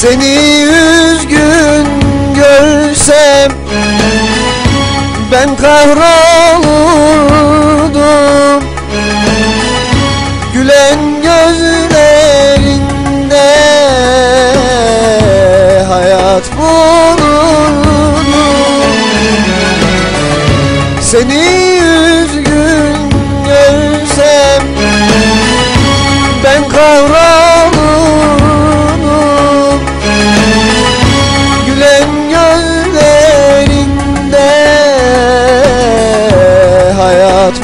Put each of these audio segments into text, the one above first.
Seni üzgün görsem Ben kahrolurdum. Gülen gözlerinde Hayat bulurdum. Seni üzgün görsem Ben kavrulurum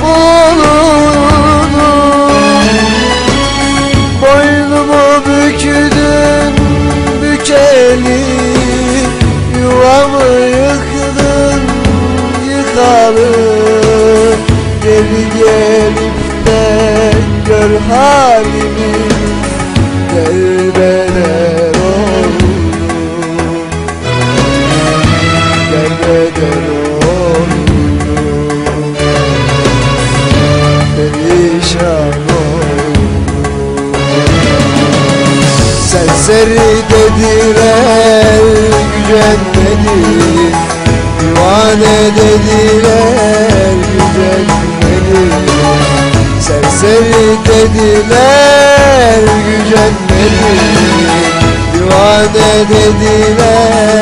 Bulurum Boynumu bükdün bükeli Yuvamı yıktın yıkalı. Geri gelip de gör halimi gücenmedim Divane dediler gücenmedim Serseri dediler gücenmedim Divane dediler